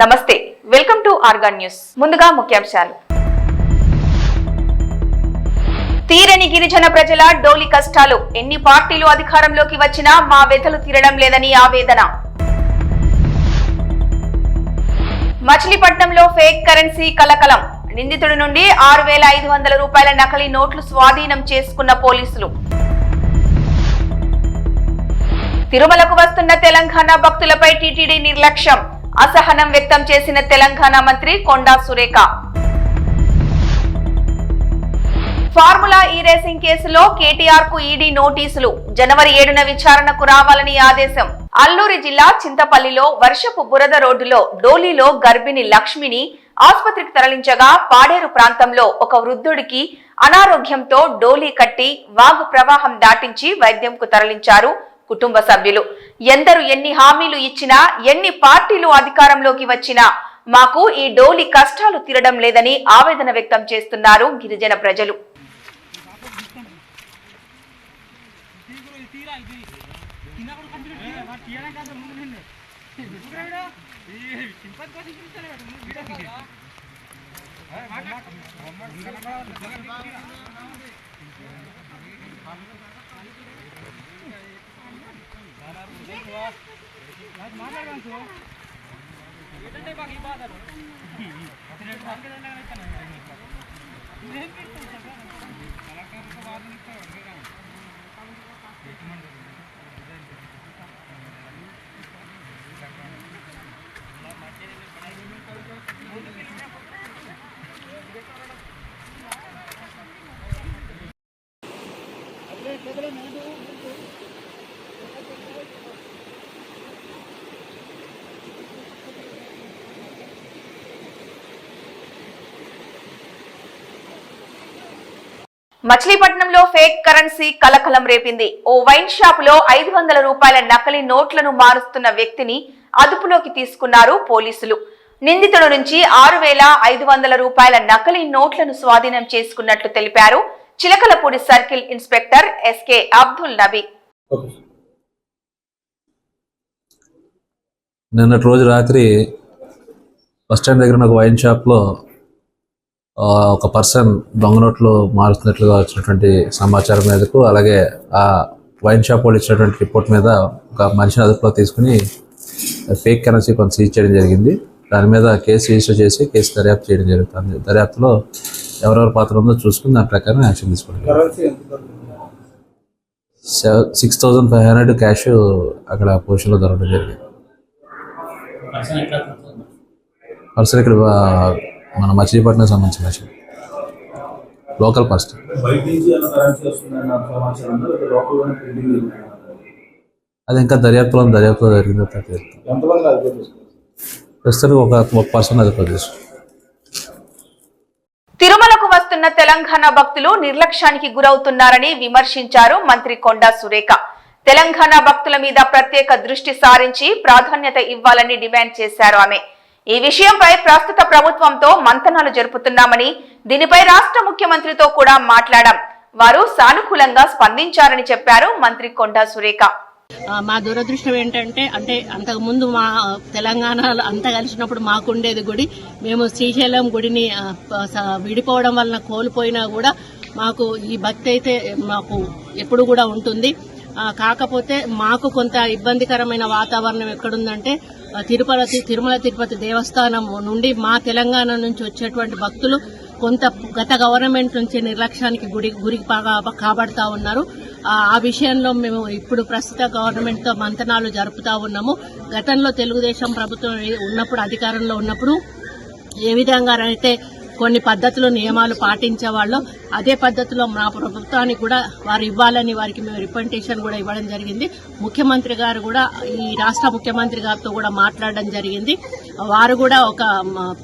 నమస్తే welcome to organ news. ముందుగా ముఖ్యాంశాలు. తీరని గిరిజన ప్రజల డోలి కష్టాలు. ఎన్ని పార్టీలు అధికారంలోకి వచ్చినా మా వెతలు తీరడం లేదని ఆవేదన. మచిలీపట్నంలో ఫేక్ కరెన్సీ కలకలం. నిందితుడి నుండి ఆరు వేల ఐదు వందల రూపాయల నకలీ నోట్లు స్వాధీనం చేసుకున్న పోలీసులు. తిరుమలకు వస్తున్న తెలంగాణ భక్తులపై టీటీడీ నిర్లక్ష్యం. అసహనం వ్యక్తం చేసిన తెలంగాణ మంత్రి Konda Surekha. Formula E racing కేసులో కేటీఆర్కు ఈడీ నోటీసులు. జనవరి ఏడున విచారణకు రావాలని ఆదేశం. అల్లూరి జిల్లా చింతపల్లిలో వర్షపు బురద రోడ్డులో డోలీలో గర్భిణి లక్ష్మిని ఆసుపత్రికి తరలించగా పాడేరు ప్రాంతంలో ఒక వృద్ధుడికి అనారోగ్యంతో డోలీ కట్టి వాగు ప్రవాహం దాటించి వైద్యంకు తరలించారు. కుటుంబ సభ్యులు. ఎందరు ఎన్ని హామీలు ఇచ్చినా ఎన్ని పార్టీలు అధికారంలోకి వచ్చినా మాకు ఈ డోలి కష్టాలు తీరడం లేదని ఆవేదన వ్యక్తం చేస్తున్నారు గిరిజన ప్రజలు. మాట్లాడదాం ఏంటంటే మాకు ఈ బాధ కలెక్టర్ వార్నింగ్ ఇస్తారు అడిగే కానీ మచిలీపట్నంలో ఫేక్ కరెన్సీ కలకలం రేపింది. ఓ వైన్ షాప్లో ఐదు వందల రూపాయల నకలి నోట్లను మారుస్తున్న వ్యక్తిని అదుపులోకి తీసుకున్నారు పోలీసులు. నిందితుడి నుంచి ఆరు వేల ఐదు వందల రూపాయల నకలి నోట్లను స్వాధీనం చేసుకున్నట్లు తెలిపారు Chilakalapudi circle inspector SK Abdul Nabi. నిన్నటి రోజు రాత్రి బస్ స్టాండ్ దగ్గర ఒక వైన్ షాప్లో ఒక పర్సన్ దొంగ నోట్లు మారుతున్నట్లుగా వచ్చినటువంటి సమాచారం మేరకు అలాగే ఆ వైన్ షాప్ వాళ్ళు ఇచ్చినటువంటి రిపోర్ట్ మీద ఒక మనిషిని అదుపులో తీసుకుని ఫేక్ కరెన్సీ కొంత సీజ్ చేయడం జరిగింది. దాని మీద కేసు రిజిస్టర్ చేసి కేసు దర్యాప్తు చేయడం జరుగుతుంది. దర్యాప్తులో ఎవరెవరి పాత్ర ఉందో చూసుకుని దాని ప్రకారం యాక్షన్ తీసుకుంటాం కరెన్సీ ఎంత దొరికింది? Six thousand five hundred cash అక్కడ పొజిషన్లో దొరకడం జరిగింది. పర్సన్ ఇక్కడ మన మచిలీపట్నం సంబంధించిన విషయం లోకల్ పర్సన్? అది ఇంకా దర్యాప్తులో దర్యాప్తులో జరిగిందో? ప్రస్తుతానికి ఒక ఒక పర్సన్ అది ప్రదేశ్ తిరుమలకు వస్తున్న తెలంగాణ భక్తులు నిర్లక్ష్యానికి గురవుతున్నారని విమర్శించారు మంత్రి కొండా సురేఖ. తెలంగాణ భక్తుల మీద ప్రత్యేక దృష్టి సారించి ప్రాధాన్యత ఇవ్వాలని డిమాండ్ చేశారు ఆమె. ఈ విషయంపై ప్రస్తుత ప్రభుత్వంతో మంతనాలు జరుపుతున్నామని దీనిపై రాష్ట్ర ముఖ్యమంత్రితో కూడా మాట్లాడాం. వారు సానుకూలంగా స్పందించారని చెప్పారు మంత్రి కొండా సురేఖ. మా దురదృష్టం ఏంటంటే అంటే అంతకుముందు మా తెలంగాణలో అంతా కలిసినప్పుడు మాకుండేది గుడి. మేము శ్రీశైలం గుడిని విడిపోవడం వలన కోల్పోయినా కూడా మాకు ఈ భక్తి అయితే మాకు ఎప్పుడు కూడా ఉంటుంది. కాకపోతే మాకు కొంత ఇబ్బందికరమైన వాతావరణం ఎక్కడుందంటే తిరుపతి తిరుమల తిరుపతి దేవస్థానం నుండి మా తెలంగాణ నుంచి వచ్చేటువంటి భక్తులు కొంత గత గవర్నమెంట్ నుంచి నిర్లక్ష్యానికి గురి గురి కాబడతా ఉన్నారు. ఆ విషయంలో మేము ఇప్పుడు ప్రస్తుత గవర్నమెంట్తో మంతనాలు జరుపుతా ఉన్నాము. గతంలో తెలుగుదేశం ప్రభుత్వం ఉన్నప్పుడు అధికారంలో ఉన్నప్పుడు ఏ విధంగా అయితే కొన్ని పద్ధతులు నియమాలు పాటించే వాళ్ళు అదే పద్ధతిలో మా ప్రభుత్వానికి కూడా వారు ఇవ్వాలని వారికి మేము రిప్రజెంటేషన్ కూడా ఇవ్వడం జరిగింది. ముఖ్యమంత్రి గారు కూడా ఈ రాష్ట్ర ముఖ్యమంత్రి గారితో కూడా మాట్లాడడం జరిగింది. వారు కూడా ఒక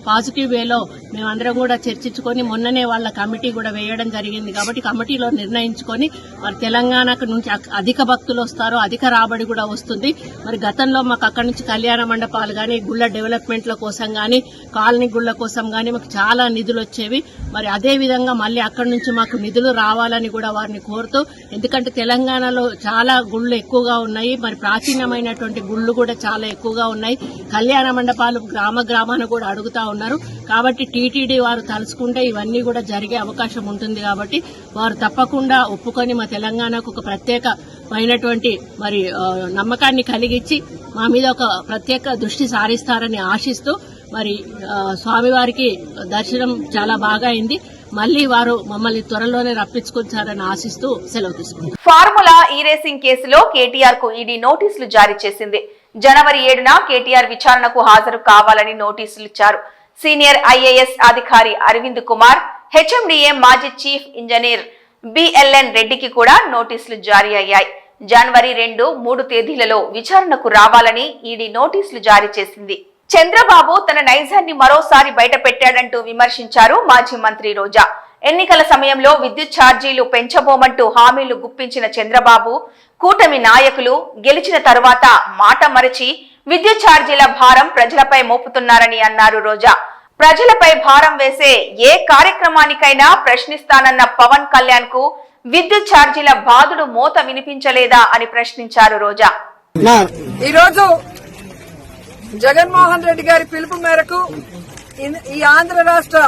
పాజిటివ్ వేలో మేమందరం కూడా చర్చించుకొని మొన్ననే వాళ్ళ కమిటీ కూడా వేయడం జరిగింది కాబట్టి కమిటీలో నిర్ణయించుకొని మరి తెలంగాణకు నుంచి అధిక భక్తులు వస్తారు అధిక రాబడి కూడా వస్తుంది. మరి గతంలో మాకు అక్కడి నుంచి కళ్యాణ మండపాలు కానీ గుళ్ళ డెవలప్మెంట్ల కోసం కానీ కాలనీ గుళ్ళ కోసం కానీ మాకు చాలా నిధులు నిధులు వచ్చేవి మరి అదే విధంగా మళ్ళీ అక్కడి నుంచి మాకు నిధులు రావాలని కూడా వారిని కోరుతూ ఎందుకంటే తెలంగాణలో చాలా గుళ్ళు ఎక్కువగా ఉన్నాయి. మరి ప్రాచీనమైనటువంటి గుళ్ళు కూడా చాలా ఎక్కువగా ఉన్నాయి. కళ్యాణ మండపాలు గ్రామ గ్రామాన కూడా అడుగుతా ఉన్నారు. కాబట్టి టీటీడీ వారు తలుచుకుంటే ఇవన్నీ కూడా జరిగే అవకాశం ఉంటుంది కాబట్టి వారు తప్పకుండా ఒప్పుకొని మా తెలంగాణకు ఒక ప్రత్యేకమైనటువంటి మరి నమ్మకాన్ని కలిగించి మా మీద ఒక ప్రత్యేక దృష్టి సారిస్తారని ఆశిస్తూ మరి స్వామివారికి దర్శనం చాలా బాగా అయింది. మళ్ళీ వారు మమ్మల్ని త్వరలోనే రప్పించుకొచ్చారని ఆశిస్తూ సెలవు తీసుకుంటాం ఫార్ములా ఈ రేసింగ్ కేసులో కేటీఆర్కు ఈడీ నోటీసులు జారీ చేసింది. జనవరి ఏడున కేటీఆర్ విచారణకు హాజరు కావాలని నోటీసులు ఇచ్చారు. సీనియర్ ఐఏఎస్ అధికారి అరవింద్ కుమార్ హెచ్ఎండిఏ మాజీ చీఫ్ ఇంజనీర్ బిఎల్ఎన్ రెడ్డికి కూడా నోటీసులు జారీ అయ్యాయి. జనవరి రెండు మూడు తేదీలలో విచారణకు రావాలని ఈడీ నోటీసులు జారీ చేసింది. చంద్రబాబు తన నైజాన్ని మరోసారి బయటపెట్టాడంటూ విమర్శించారు మాజీ మంత్రి రోజా. ఎన్నికల సమయంలో విద్యుత్ ఛార్జీలు పెంచబోమంటూ హామీలు గుప్పించిన చంద్రబాబు కూటమి నాయకులు గెలిచిన తరువాత మాట మరచి విద్యుత్ ఛార్జీల భారం ప్రజలపై మోపుతున్నారని అన్నారు రోజా. ప్రజలపై భారం వేసే ఏ కార్యక్రమానికైనా ప్రశ్నిస్తానన్న పవన్ కళ్యాణ్కు విద్యుత్ ఛార్జీల బాధుడు మోత వినిపించలేదా అని ప్రశ్నించారు రోజా. ఈరోజు జగన్మోహన్ రెడ్డి గారి పిలుపు మేరకు ఈ ఆంధ్ర రాష్ట్ర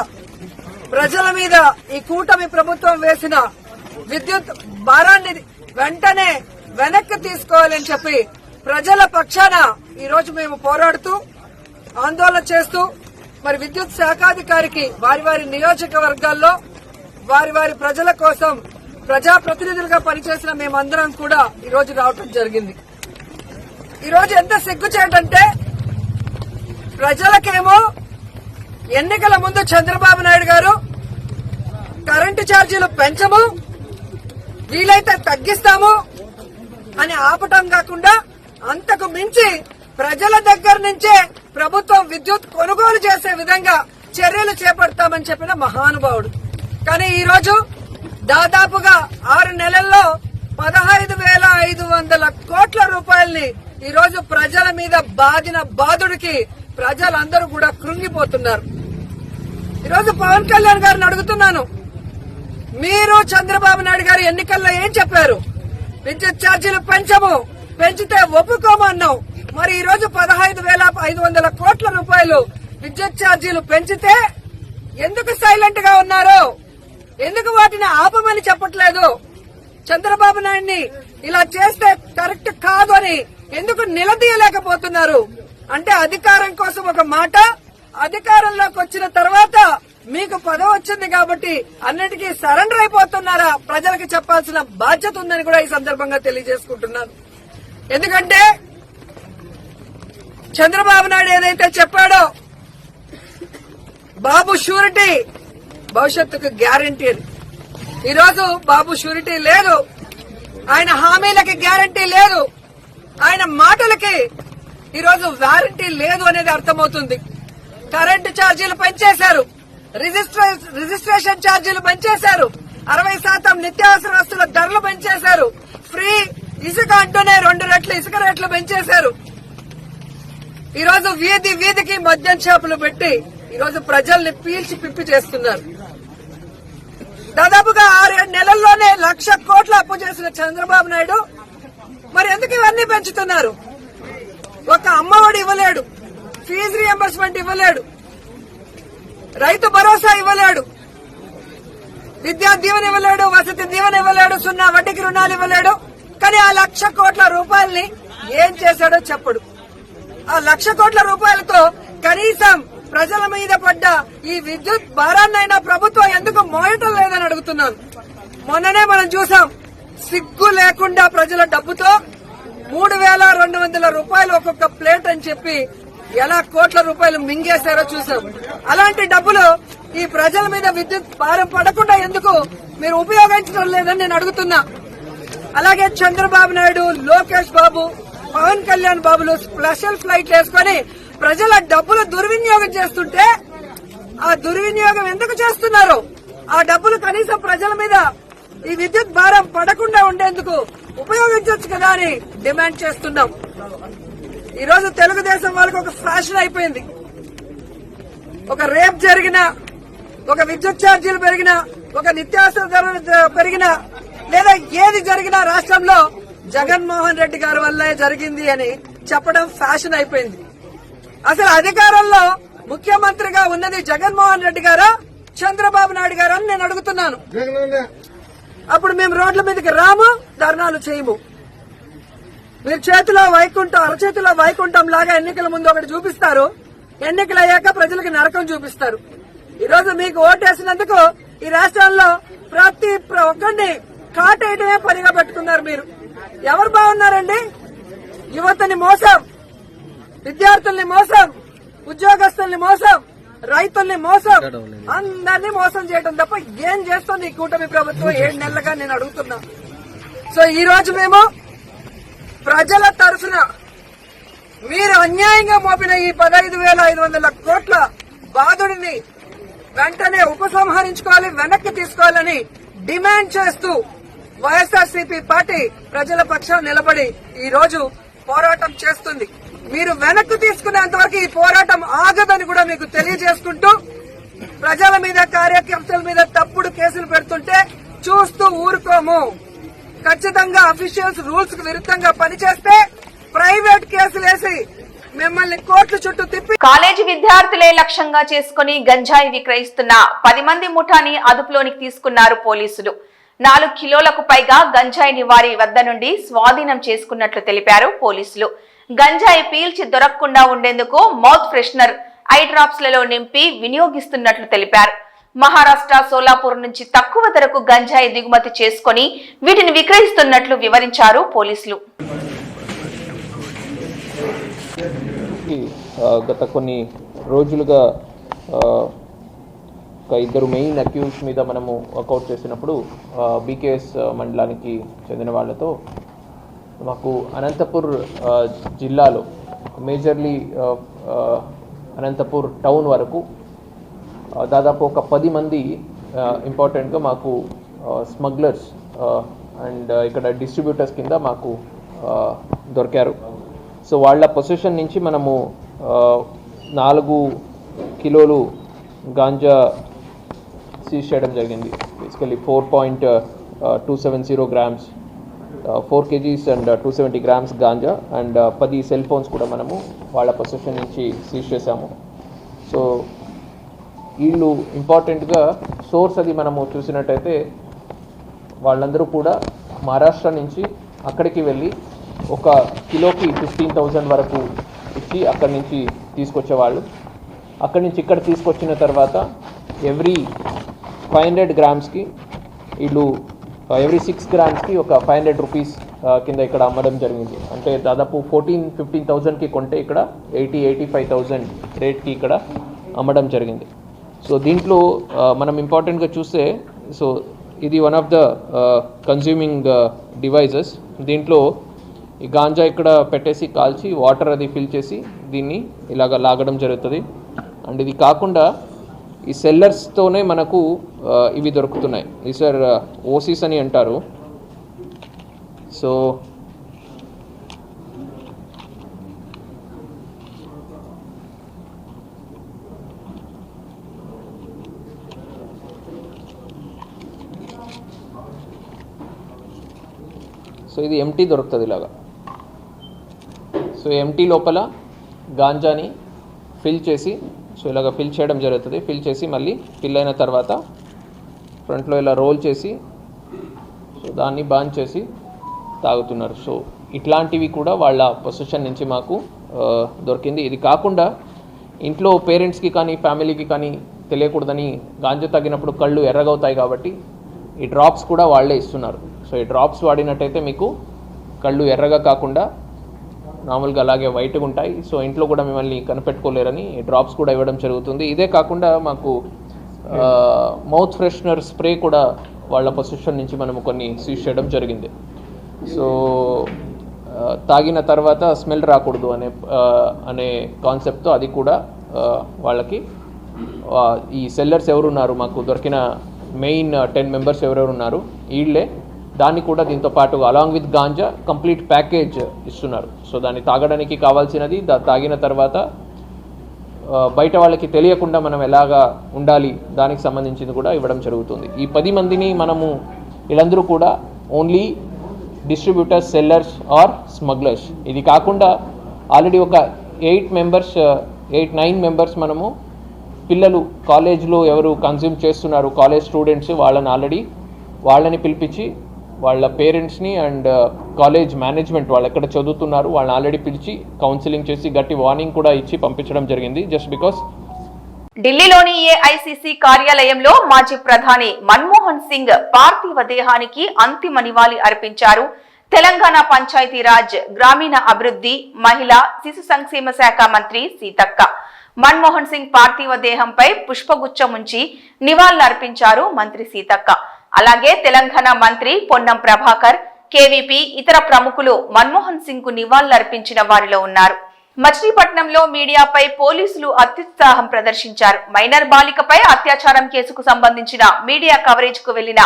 ప్రజల మీద ఈ కూటమి ప్రభుత్వం వేసిన విద్యుత్ భారాన్ని వెంటనే వెనక్కి తీసుకోవాలని చెప్పి ప్రజల పక్షాన ఈ రోజు మేము పోరాడుతూ ఆందోళన చేస్తూ మరి విద్యుత్ శాఖాధికారికి వారి వారి నియోజకవర్గాల్లో వారి వారి ప్రజల కోసం ప్రజాప్రతినిధులుగా పనిచేసిన మేమందరం కూడా ఈ రోజు రావటం జరిగింది. ఈ రోజు ఎంత సిగ్గుచేటంటే ప్రజలకేమో ఎన్నికల ముందు చంద్రబాబు నాయుడు గారు కరెంటు ఛార్జీలు పెంచము వీలైతే తగ్గిస్తాము అని ఆపటం కాకుండా అంతకు మించి ప్రజల దగ్గర నుంచే ప్రభుత్వం విద్యుత్ కొనుగోలు చేసే విధంగా చర్యలు చేపడతామని చెప్పిన మహానుభావుడు. కానీ ఈ రోజు దాదాపుగా ఆరు నెలల్లో పదహైదు వేల ఐదు వందల కోట్ల రూపాయల్ని ఈ రోజు ప్రజల మీద బాధిన బాధుడికి ప్రజలందరూ కూడా కృంగిపోతున్నారు. ఈరోజు పవన్ కళ్యాణ్ గారిని అడుగుతున్నాను. మీరు చంద్రబాబు నాయుడు గారు ఎన్నికల్లో ఏం చెప్పారు? విద్యుత్ ఛార్జీలు పెంచము పెంచితే ఒప్పుకోమన్నాం మరి ఈ రోజు పదహైదు వేల ఐదు వందల కోట్ల రూపాయలు విద్యుత్ ఛార్జీలు పెంచితే ఎందుకు సైలెంట్గా ఉన్నారు? ఎందుకు వాటిని ఆపమని చెప్పట్లేదు? చంద్రబాబు నాయుడిని ఇలా చేస్తే కరెక్ట్ కాదు అని ఎందుకు నిలదీయలేకపోతున్నారు? అంటే అధికారం కోసం ఒక మాట అధికారంలోకి వచ్చిన తర్వాత మీకు పదవి వచ్చింది కాబట్టి అన్నిటికీ సరెండర్ అయిపోతున్నారా? ప్రజలకు చెప్పాల్సిన బాధ్యత ఉందని కూడా ఈ సందర్భంగా తెలియజేసుకుంటున్నాను. ఎందుకంటే చంద్రబాబు నాయుడు ఏదైతే చెప్పాడో బాబు షూరిటీ భవిష్యత్తుకు గ్యారంటీ అని. ఈరోజు బాబు షూరిటీ లేదు. ఆయన హామీలకి గ్యారంటీ లేదు. ఆయన మాటలకి ఈరోజు వారంటీ లేదు అనేది అర్థమవుతుంది. కరెంటు ఛార్జీలు పెంచేశారు. రిజిస్ట్రే- రిజిస్ట్రేషన్ ఛార్జీలు పెంచేశారు. అరవై శాతం నిత్యావసర వస్తువుల ధరలు పెంచేశారు. ఫ్రీ ఇసుక అంటూనే రెండు రెట్లు ఇసుక రేట్లు పెంచేశారు. ఈ రోజు వీధి వీధికి మద్యం షాపులు పెట్టి ఈ రోజు ప్రజల్ని పీల్చి పిప్పి చేస్తున్నారు. దాదాపుగా ఆరేడు నెలల్లోనే లక్ష కోట్ల అప్పు చేసిన చంద్రబాబు నాయుడు మరి ఎందుకు ఇవన్నీ పెంచుతున్నారు? ఒక అమ్మఒడి ఇవ్వలేడు. ఫీజు రియంబర్స్మెంట్ ఇవ్వలేడు. రైతు భరోసా ఇవ్వలేడు. విద్యా దీవెన ఇవ్వలేడు వసతి దీవెన ఇవ్వలేడు సున్నా వడ్డీకి రుణాలు ఇవ్వలేడు. కానీ ఆ లక్ష కోట్ల రూపాయల్ని ఏం చేశాడో చెప్పడు. ఆ లక్ష కోట్ల రూపాయలతో కనీసం ప్రజల మీద పడ్డ ఈ విద్యుత్ భారాన్నైనా ప్రభుత్వం ఎందుకు మోయటం లేదని అడుగుతున్నాను. మొన్ననే మనం చూసాం సిగ్గు లేకుండా ప్రజల డబ్బుతో మూడు వేల రెండు వందల రూపాయలు ఒక్కొక్క ప్లేట్ అని చెప్పి ఎలా కోట్ల రూపాయలు మింగేశారో చూసాం. అలాంటి డబ్బులు ఈ ప్రజల మీద విద్యుత్ భారం పడకుండా ఎందుకు మీరు ఉపయోగించడం లేదని నేను అడుగుతున్నా. అలాగే చంద్రబాబు నాయుడు లోకేష్ బాబు పవన్ కళ్యాణ్ బాబులు స్పెషల్ ఫ్లైట్ వేసుకొని ప్రజల డబ్బులు దుర్వినియోగం చేస్తుంటే ఆ దుర్వినియోగం ఎందుకు చేస్తున్నారు? ఆ డబ్బులు కనీసం ప్రజల మీద ఈ విద్యుత్ భారం పడకుండా ఉండేందుకు ఉపయోగించవచ్చు కదా అని డిమాండ్ చేస్తున్నాం. ఈరోజు తెలుగుదేశం వాళ్ళకి ఒక ఫ్యాషన్ అయిపోయింది. ఒక రేప్ జరిగిన ఒక విద్యుత్ ఛార్జీలు పెరిగినా ఒక నిత్యావసర ధరలు పెరిగిన పెరిగినా లేదా ఏది జరిగినా రాష్ట్రంలో జగన్మోహన్ రెడ్డి గారి వల్లే జరిగింది అని చెప్పడం ఫ్యాషన్ అయిపోయింది. అసలు అధికారంలో ముఖ్యమంత్రిగా ఉన్నది జగన్మోహన్ రెడ్డి గారా చంద్రబాబు నాయుడు గారా అని నేను అడుగుతున్నాను. అప్పుడు మేము రోడ్ల మీదకి రాము ధర్నాలు చేయము. మీరు చేతిలో వైకుంఠం అరచేతిలో వైకుంఠం లాగా ఎన్నికల ముందు ఒకటి చూపిస్తారు. ఎన్నికలు అయ్యాక ప్రజలకు నరకం చూపిస్తారు. ఈ రోజు మీకు ఓటేసినందుకు ఈ రాష్ట్రంలో ప్రతి ఒక్కరిని కాటేయడమే పనిగా పెట్టుకున్నారు మీరు. ఎవరు బాగున్నారండి? యువతని మోసం. విద్యార్థుల్ని మోసం. ఉద్యోగస్తుల్ని మోసం. రైతుల్ని మోసం అందరినీ మోసం చేయడం తప్ప ఏం చేస్తుంది ఈ కూటమి ప్రభుత్వం? ఏడు నెలలుగా నేను అడుగుతున్నా. సో ఈ రోజు మేము ప్రజల తరఫున మీరు అన్యాయంగా మోపిన ఈ పదహైదు వేల ఐదు వందల కోట్ల బాధుడిని వెంటనే ఉపసంహరించుకోవాలి వెనక్కి తీసుకోవాలని డిమాండ్ చేస్తూ వైఎస్ఆర్సీపీ పార్టీ ప్రజల పక్షాన నిలబడి ఈ రోజు పోరాటం చేస్తుంది. మీరు వెనక్కు తీసుకునేంత వరకు ఈ పోరాటం ఆగదని కూడా మీకు తెలియజేసుకుంటూ ప్రజల మీద కార్యకర్తల మీద తప్పుడు కేసులు పెడుతుంటే చూస్తూ ఊరుకోము. ఖచ్చితంగా అఫీషియల్స్ రూల్స్కు విరుద్ధంగా పనిచేస్తే ప్రైవేట్ కేసులు వేసి మిమ్మల్ని కోర్టు చుట్టూ తిప్పి కాలేజీ విద్యార్థులే లక్ష్యంగా చేసుకుని గంజాయి విక్రయిస్తున్న పది మంది ముఠాని అదుపులోనికి తీసుకున్నారు పోలీసులు. నాలుగు కిలోలకు పైగా గంజాయిని వారి వద్ద నుండి స్వాధీనం చేసుకున్నట్లు తెలిపారు పోలీసులు. గంజాయి పీల్చి దొరకకుండా ఉండేందుకు మౌత్ ఫ్రెషనర్ ఐ డ్రాప్స్లలో నింపి వినియోగిస్తున్నట్లు తెలిపారు. మహారాష్ట్ర సోలాపూర్ నుంచి తక్కువ ధరకు గంజాయి దిగుమతి చేసుకొని వీటిని విక్రయిస్తున్నట్లు వివరించారు పోలీసులు. గత కొన్ని రోజులుగా ఒక ఇద్దరు మెయిన్ అక్యూస్ మీద మనము వర్కౌట్ చేసినప్పుడు బీకేఎస్ మండలానికి చెందిన వాళ్ళతో మాకు అనంతపూర్ జిల్లాలో మేజర్లీ అనంతపూర్ టౌన్ వరకు దాదాపు ఒక పది మంది ఇంపార్టెంట్గా మాకు స్మగ్లర్స్ అండ్ ఇక్కడ డిస్ట్రిబ్యూటర్స్ కింద మాకు దొరికారు. సో వాళ్ళ పొజిషన్ నుంచి మనము నాలుగు కిలోలు గాంజా సీజ్ చేయడం జరిగింది. Basically four point two seven zero grams four kgs and two seventy grams ganja and పది సెల్ ఫోన్స్ కూడా మనము వాళ్ళ పొజిషన్ నుంచి సీజ్ చేశాము. సో వీళ్ళు ఇంపార్టెంట్గా సోర్స్ అది మనము చూసినట్టయితే వాళ్ళందరూ కూడా మహారాష్ట్ర నుంచి అక్కడికి వెళ్ళి ఒక కిలోకి ఫిఫ్టీన్ థౌజండ్ వరకు ఇచ్చి అక్కడి నుంచి తీసుకొచ్చేవాళ్ళు. అక్కడి నుంచి ఇక్కడ తీసుకొచ్చిన తర్వాత ఎవ్రీ ఫైవ్ హండ్రెడ్ గ్రామ్స్కి వీళ్ళు ఎవ్రీ సిక్స్ గ్రామ్స్కి ఒక ఫైవ్ హండ్రెడ్ రూపీస్ కింద ఇక్కడ అమ్మడం జరిగింది. అంటే దాదాపు ఫోర్టీన్ ఫిఫ్టీన్ థౌజండ్కి కొంటే ఇక్కడ ఎయిటీ ఎయిటీ ఫైవ్ థౌజండ్ రేట్కి ఇక్కడ అమ్మడం జరిగింది. సో దీంట్లో uh, మనం ఇంపార్టెంట్గా చూస్తే సో ఇది one of the consuming devices దీంట్లో ఈ గాంజా ఇక్కడ పెట్టేసి కాల్చి వాటర్ అది ఫిల్ చేసి దీన్ని ఇలాగ లాగడం జరుగుతుంది. అండ్ ఇది కాకుండా ఈ సెల్లర్స్తోనే మనకు ఇవి దొరుకుతున్నాయి. ఈ సార్ ఓసీస్ అని అంటారు. సో సో ఇది ఎంటీ దొరుకుతుంది ఇలాగా. సో ఎంటీ లోపల గాంజాని ఫిల్ చేసి సో ఇలాగ ఫిల్ చేయడం జరుగుతుంది. ఫిల్ చేసి మళ్ళీ ఫిల్ అయిన తర్వాత ఫ్రంట్లో ఇలా రోల్ చేసి సో దాన్ని బాన్ చేసి తాగుతున్నారు. సో ఇట్లాంటివి కూడా వాళ్ళ పొజిషన్ నుంచి మాకు దొరికింది. ఇది కాకుండా ఇంట్లో పేరెంట్స్కి కానీ ఫ్యామిలీకి కానీ తెలియకూడదని గాంజు తగ్గినప్పుడు కళ్ళు ఎర్రగవుతాయి కాబట్టి ఈ డ్రాప్స్ కూడా వాళ్ళే ఇస్తున్నారు. సో ఈ డ్రాప్స్ వాడినట్టయితే మీకు కళ్ళు ఎర్రగా కాకుండా మామూలుగా అలాగే వైట్గా ఉంటాయి. సో ఇంట్లో కూడా మిమ్మల్ని కనిపెట్టుకోలేరని డ్రాప్స్ కూడా ఇవ్వడం జరుగుతుంది. ఇదే కాకుండా మాకు మౌత్ ఫ్రెషనర్ స్ప్రే కూడా వాళ్ళ పొజిషన్ నుంచి మనము కొన్ని సీజ్ చేయడం జరిగింది. సో తాగిన తర్వాత స్మెల్ రాకూడదు అనే అనే కాన్సెప్ట్తో అది కూడా వాళ్ళకి ఈ సెల్లర్స్ ఎవరున్నారు? మాకు దొరికిన మెయిన్ టెన్ మెంబర్స్ ఎవరెవరు ఉన్నారు వీళ్ళే దాన్ని కూడా దీంతో పాటు along with ganja complete package ఇస్తున్నారు. సో దాన్ని తాగడానికి కావాల్సినది దా తాగిన తర్వాత బయట వాళ్ళకి తెలియకుండా మనం ఎలాగా ఉండాలి దానికి సంబంధించింది కూడా ఇవ్వడం జరుగుతుంది. ఈ పది మందిని మనము వీళ్ళందరూ కూడా only distributors sellers or smugglers ఇది కాకుండా ఆల్రెడీ ఒక eight members eight nine members మనము పిల్లలు కాలేజ్లో ఎవరు కన్జ్యూమ్ చేస్తున్నారు కాలేజ్ స్టూడెంట్స్ వాళ్ళని ఆల్రెడీ వాళ్ళని పిలిపించి వాళ్ళ పేరెంట్స్ని అండ్ uh, కాలేజ్ మేనేజ్మెంట్ వాళ్ళు ఎక్కడ చదువుతున్నారు వాళ్ళని ఆల్రెడీ పిలిచి కౌన్సిలింగ్ చేసి గట్టి వార్నింగ్ కూడా ఇచ్చి పంపించడం జరిగింది. జస్ట్ బికాస్ ఢిల్లీలోని ఏఐసిసి కార్యాలయంలో మాజీ ప్రధాని మన్మోహన్ సింగ్ పార్థివ దేహానికి అంతిమ నివాళి అర్పించారు. తెలంగాణ పంచాయతీరాజ్ గ్రామీణ అభివృద్ధి మహిళా శిశు సంక్షేమ శాఖ మంత్రి సీతక్క. మన్మోహన్ సింగ్ పార్థివ దేహంపై పుష్పగుచ్చం ఉంచి నివాళులర్పించారు మంత్రి సీతక్క. అలాగే తెలంగాణ మంత్రి పొన్నం ప్రభాకర్ కేవీపీ ఇతర ప్రముఖులు మన్మోహన్ సింగ్కు నివాళులర్పించిన వారిలో ఉన్నారు. మచిలీపట్నంలో మీడియాపై పోలీసులు అత్యుత్సాహం ప్రదర్శించారు. మైనర్ బాలికపై అత్యాచారం కేసుకు సంబంధించిన మీడియా కవరేజ్కు వెళ్ళిన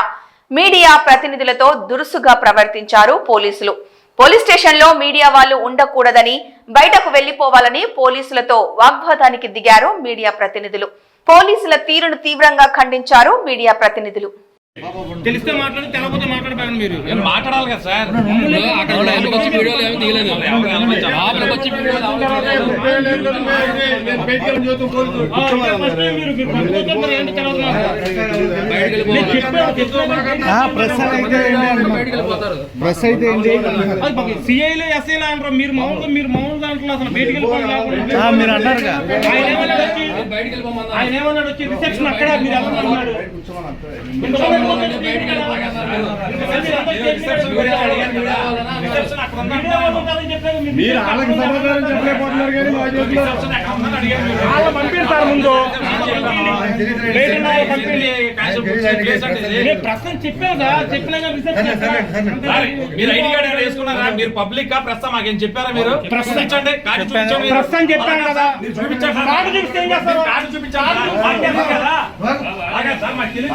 మీడియా ప్రతినిధులతో దురుసుగా ప్రవర్తించారు పోలీసులు. పోలీస్ స్టేషన్లో మీడియా వాళ్ళు ఉండకూడదని బయటకు వెళ్ళిపోవాలని పోలీసులతో వాగ్వాదానికి దిగారు మీడియా ప్రతినిధులు. పోలీసుల తీరును తీవ్రంగా ఖండించారు మీడియా ప్రతినిధులు. తెలిస్తే మాట్లాడి తెలకపోతే మాట్లాడబాకండి మీరు. నేను మాట్లాడాలి కదా సార్. అక్కడ వచ్చి వీడియోలు ఏమీ తీయలేదు. లోపలికి వచ్చి వీడియోలు ఎవరు సిఐలు ఎస్ఐలు అంటారు. మీరు మామూలుగా మీరు మామూలు దాంట్లో అసలు బయటికి వెళ్ళిపోవాలి మీరు అన్నారు ఆయన ఏమన్నాడు వచ్చి? బయటికి వెళ్ళిపోమన్నారు ఆయన ఏమన్నాడు వచ్చి? రిసెప్షన్ అక్కడ మీరు ఉందని చెప్పారు మీరు వాళ్ళకి సమాధానం చెప్పలేకపోతున్నారు కానీ వాళ్ళ పంపిస్తారు ముందు. బయట ఉన్న వాళ్ళ కానీ రిసెప్షన్ మీరు ఐడి కార్డ్ ఏమైనా వేసుకున్నారా? మీరు పబ్లిక్ కా ప్రెస్ మాకేం చెప్పారా మీరు? చూపించండి. కార్డు చూపించండి. మీరు. ప్రస్తుతం చెప్పాను కదా. చూపించండి. కార్డు చూపిస్తే ఏం చేస్తారు? కార్డు కదా. సార్ మాకు తెలియదు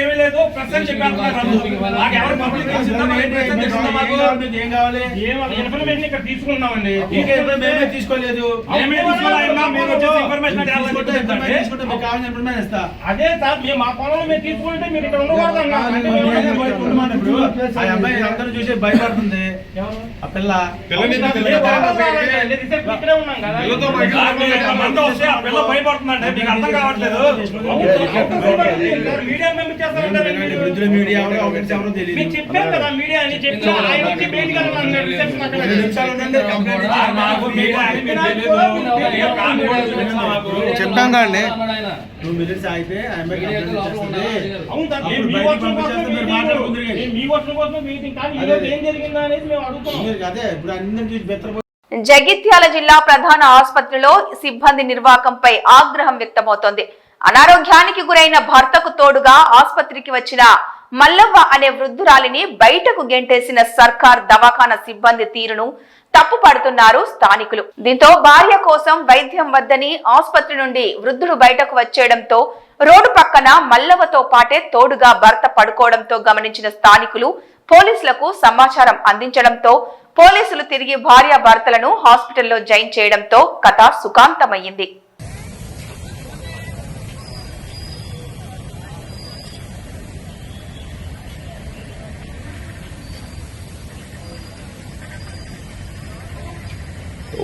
ఏమీ లేదు. ప్రెస్ అని చెప్పేస్తున్నారు వాళ్ళు. మాకు ఎవరు పబ్లిక్ తెలిసిందా మాకు ఏం ప్రెస్ అని తెలిసిందా మాకు ఏం కావాలి? ఏం ఇన్ఫర్మేషన్ ఇక్కడ తీసుకున్నామండి మేమే తీసుకోలేదు. అదే సార్ మేము మా పొలంలో మేము తీసుకుంటే మీరు ఇక్కడ ఉండకూడదు అందరూ చూసి భయపడుతుంది. ఆ పిల్ల ఇక్కడే ఉన్నాం కదా. కార్డు ఎంతమంది వస్తే ఆ పిల్ల భయపడుతుందంటే మీకు అర్థం కావట్లేదు. మీడియా మేము కదా మీడియా అని ఆయన వచ్చి ఇచ్చి సార్, మాకు మీకు అది. కానీ ఇప్పుడు అందరిని చూసి బెత్తర జగిత్యాల జిల్లా ప్రధాన ఆసుపత్రిలో సిబ్బంది నిర్వాకంపై ఆగ్రహం వ్యక్తమవుతోంది. అనారోగ్యానికి గురైన భర్తకు తోడుగా ఆసుపత్రికి వచ్చిన మల్లవ్వ అనే వృద్ధురాలిని బయటకు గెంటేసిన సర్కార్ దవాఖాన సిబ్బంది తీరును తప్పుపడుతున్నారు స్థానికులు. దీంతో భార్య కోసం వైద్యం వద్దని ఆసుపత్రి నుండి వృద్ధుడు బయటకు వచ్చేయడంతో రోడ్డు పక్కన మల్లవ్వతో పాటే తోడుగా భర్త పడుకోవడంతో గమనించిన స్థానికులు పోలీసులకు సమాచారం అందించడంతో పోలీసులు తిరిగి భార్య భర్తలను హాస్పిటల్లో జాయిన్ చేయడంతో కథ సుఖాంతమయ్యింది.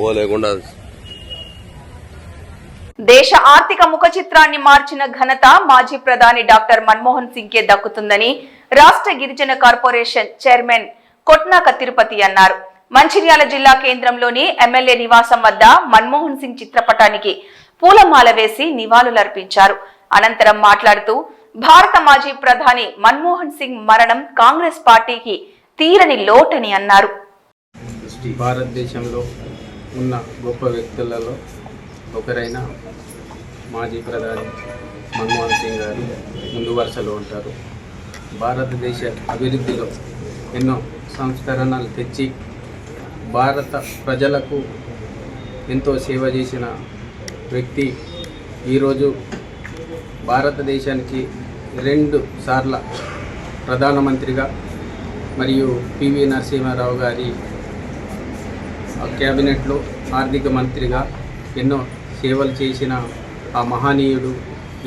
ఓ లేకుండా దేశ ఆర్థిక ముఖ చిత్రాన్ని మార్చిన ఘనత మాజీ ప్రధాని డాక్టర్ మన్మోహన్ సింగ్ కే దక్కుతుందని రాష్ట్ర గిరిజన కార్పొరేషన్ చైర్మన్ కొట్నాక తిరుపతి అన్నారు. మంచిర్యాల జిల్లా కేంద్రంలోని ఎమ్మెల్యే నివాసం వద్ద మన్మోహన్ సింగ్ చిత్రపటానికి పూలమాల వేసి నివాళులర్పించారు. అనంతరం మాట్లాడుతూ భారత మాజీ ప్రధాని మన్మోహన్ సింగ్ మరణం కాంగ్రెస్ పార్టీకి తీరని లోటని అన్నారు. భారతదేశంలో ఉన్న గొప్ప వ్యక్తులలో ఒకరైన మాజీ ప్రధాని మన్మోహన్ సింగ్ గారు ముందు వరుసలో ఉంటారు. భారతదేశ అభివృద్ధిలో ఎన్నో సంస్కరణలు తెచ్చి భారత ప్రజలకు ఎంతో సేవ చేసిన వ్యక్తి ఈరోజు భారతదేశానికి రెండు సార్ల ప్రధానమంత్రిగా మరియు పివి నరసింహారావు గారి క్యాబినెట్లో ఆర్థిక మంత్రిగా ఎన్నో సేవలు చేసిన ఆ మహనీయుడు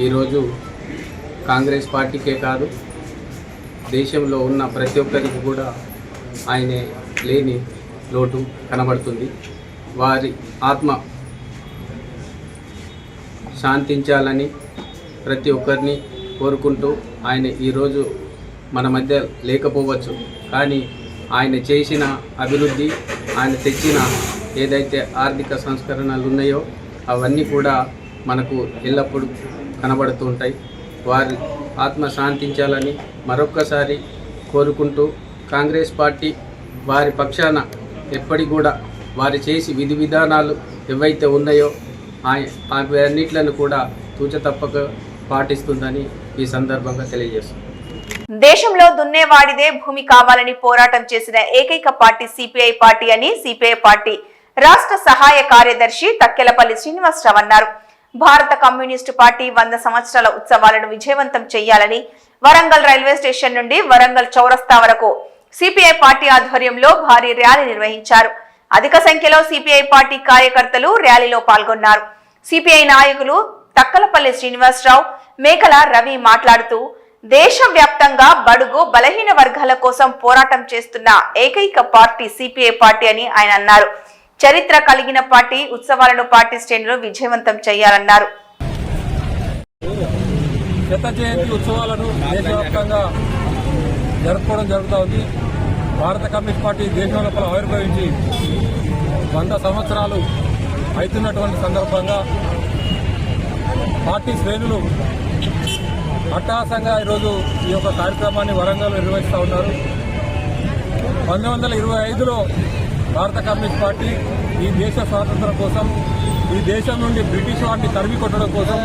ఈరోజు కాంగ్రెస్ పార్టీకే కాదు దేశంలో ఉన్న ప్రతి ఒక్కరికి కూడా ఆయనే లేని లోటు కనబడుతుంది. వారి ఆత్మ శాంతించాలని ప్రతి ఒక్కరిని కోరుకుంటూ ఆయన ఈరోజు మన మధ్య లేకపోవచ్చు. కానీ ఆయన చేసిన అభివృద్ధి ఆయన తెచ్చిన ఏదైతే ఆర్థిక సంస్కరణలు ఉన్నాయో అవన్నీ కూడా మనకు ఎల్లప్పుడూ కనబడుతూ ఉంటాయి. వారి ఆత్మ శాంతించాలని మరొక్కసారి కోరుకుంటూ కాంగ్రెస్ పార్టీ వారి పక్షాన ఎప్పటి కూడా వారు చేసి విధి విధానాలు ఏవైతే ఉన్నాయో ఆ అవన్నిట్లను కూడా తూచ తప్పక పాటిస్తుందని ఈ సందర్భంగా తెలియజేస్తుంది దేశంలో దున్నేవాడిదే భూమి కావాలని పోరాటం చేసిన ఏకైక పార్టీ సిపిఐ పార్టీ అని సిపిఐ పార్టీ రాష్ట్ర సహాయ కార్యదర్శి తక్కెలపల్లి శ్రీనివాసరావు అన్నారు. భారత కమ్యూనిస్టు పార్టీ వంద సంవత్సరాల ఉత్సవాలను విజయవంతం చేయాలని వరంగల్ రైల్వే స్టేషన్ నుండి వరంగల్ చౌరస్తా వరకు సిపిఐ పార్టీ ఆధ్వర్యంలో భారీ ర్యాలీ నిర్వహించారు. అధిక సంఖ్యలో సిపిఐ పార్టీ కార్యకర్తలు ర్యాలీలో పాల్గొన్నారు. సిపిఐ నాయకులు తక్కలపల్లి శ్రీనివాసరావు మేకల రవి మాట్లాడుతూ దేశవ్యాప్తంగా బడుగు బలహీన వర్గాల కోసం పోరాటం చేస్తున్న ఏకైక పార్టీ సిపిఐ పార్టీ అని ఆయన అన్నారు. చరిత్ర కలిగిన పార్టీ ఉత్సవాలను పార్టీ శ్రేణులు విజయవంతం చేయాలన్నారు. శత జయంతి ఉత్సవాలను దేశవ్యాప్తంగా జరుపుకోవడం జరుగుతూ ఉంది భారత కమ్యూనిస్ట్ పార్టీ దేశం లోపల ఆవిర్భవించి వంద సంవత్సరాలు అవుతున్నటువంటి సందర్భంగా పార్టీ శ్రేణులు అట్టహాసంగా ఈరోజు ఈ యొక్క కార్యక్రమాన్ని వరంగల్ నిర్వహిస్తూ ఉన్నారు. పంతొమ్మిది వందల ఇరవై ఐదులో భారత కమ్యూనిస్ట్ పార్టీ ఈ దేశ స్వాతంత్రం కోసం ఈ దేశం నుండి బ్రిటిష్ వారిని తరిమి కొట్టడం కోసం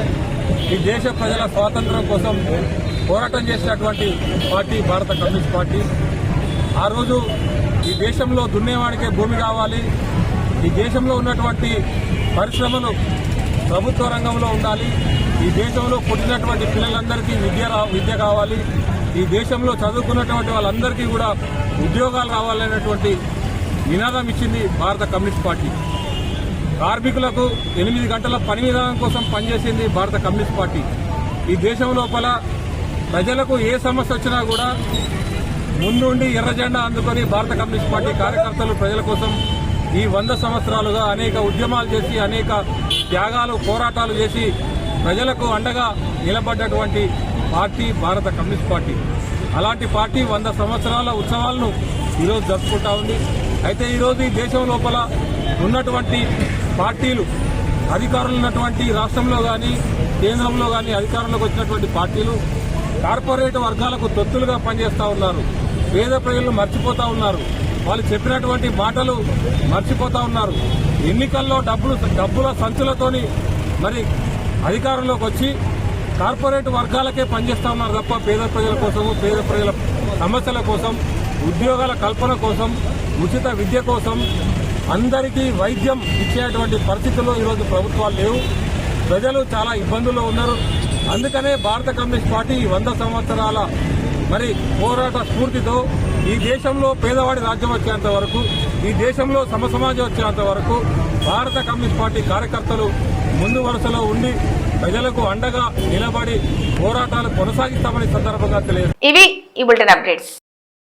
ఈ దేశ ప్రజల స్వాతంత్రం కోసం పోరాటం చేసినటువంటి పార్టీ భారత కమ్యూనిస్ట్ పార్టీ. ఆ రోజు ఈ దేశంలో దున్నేవాడికే భూమి కావాలి. ఈ దేశంలో ఉన్నటువంటి పరిశ్రమలు ప్రభుత్వ రంగంలో ఉండాలి. ఈ దేశంలో పుట్టినటువంటి పిల్లలందరికీ విద్య రా- విద్య కావాలి. ఈ దేశంలో చదువుకున్నటువంటి వాళ్ళందరికీ కూడా ఉద్యోగాలు కావాలనేటువంటి నినాదం ఇచ్చింది భారత కమ్యూనిస్ట్ పార్టీ. కార్మికులకు ఎనిమిది గంటల పని విధానం కోసం పనిచేసింది భారత కమ్యూనిస్ట్ పార్టీ. ఈ దేశం లోపల ప్రజలకు ఏ సమస్య వచ్చినా కూడా ముందుండి ఎర్రజెండా అందుకొని భారత కమ్యూనిస్ట్ పార్టీ కార్యకర్తలు ప్రజల కోసం ఈ వంద సంవత్సరాలుగా అనేక ఉద్యమాలు చేసి అనేక త్యాగాలు పోరాటాలు చేసి ప్రజలకు అండగా నిలబడ్డటువంటి పార్టీ భారత కమ్యూనిస్ట్ పార్టీ. అలాంటి పార్టీ వంద సంవత్సరాల ఉత్సవాలను ఈరోజు జరుపుకుంటా ఉంది. అయితే ఈరోజు ఈ దేశం లోపల ఉన్నటువంటి పార్టీలు అధికారులు ఉన్నటువంటి రాష్ట్రంలో కానీ కేంద్రంలో కానీ అధికారంలోకి వచ్చినటువంటి పార్టీలు కార్పొరేట్ వర్గాలకు తొత్తులుగా పనిచేస్తూ ఉన్నారు. పేద ప్రజలు మర్చిపోతూ ఉన్నారు. వాళ్ళు చెప్పినటువంటి మాటలు మర్చిపోతూ ఉన్నారు. ఎన్నికల్లో డబ్బులు డబ్బుల సంచులతోని మరి అధికారంలోకి వచ్చి కార్పొరేట్ వర్గాలకే పనిచేస్తా ఉన్నారు తప్ప పేద ప్రజల కోసము పేద ప్రజల సమస్యల కోసం ఉద్యోగాల కల్పన కోసం ఉచిత విద్య కోసం అందరికీ వైద్యం ఇచ్చేటువంటి పరిస్థితుల్లో ఈరోజు ప్రభుత్వాలు లేవు. ప్రజలు చాలా ఇబ్బందుల్లో ఉన్నారు. అందుకనే భారత కమ్యూనిస్ట్ పార్టీ ఈ వంద సంవత్సరాల మరి పోరాట స్ఫూర్తితో ఈ దేశంలో పేదవాడి రాజ్యం వచ్చేంత వరకు ఈ దేశంలో సమసమాజం వచ్చేంత వరకు భారత కమ్యూనిస్ట్ పార్టీ కార్యకర్తలు ముందు వరుసలో ఉండి ప్రజలకు అండగా నిలబడి పోరాటాలు కొనసాగిస్తామని సందర్భంగా తెలియదు ఇవి ఈ బులెటిన్ అప్డేట్స్.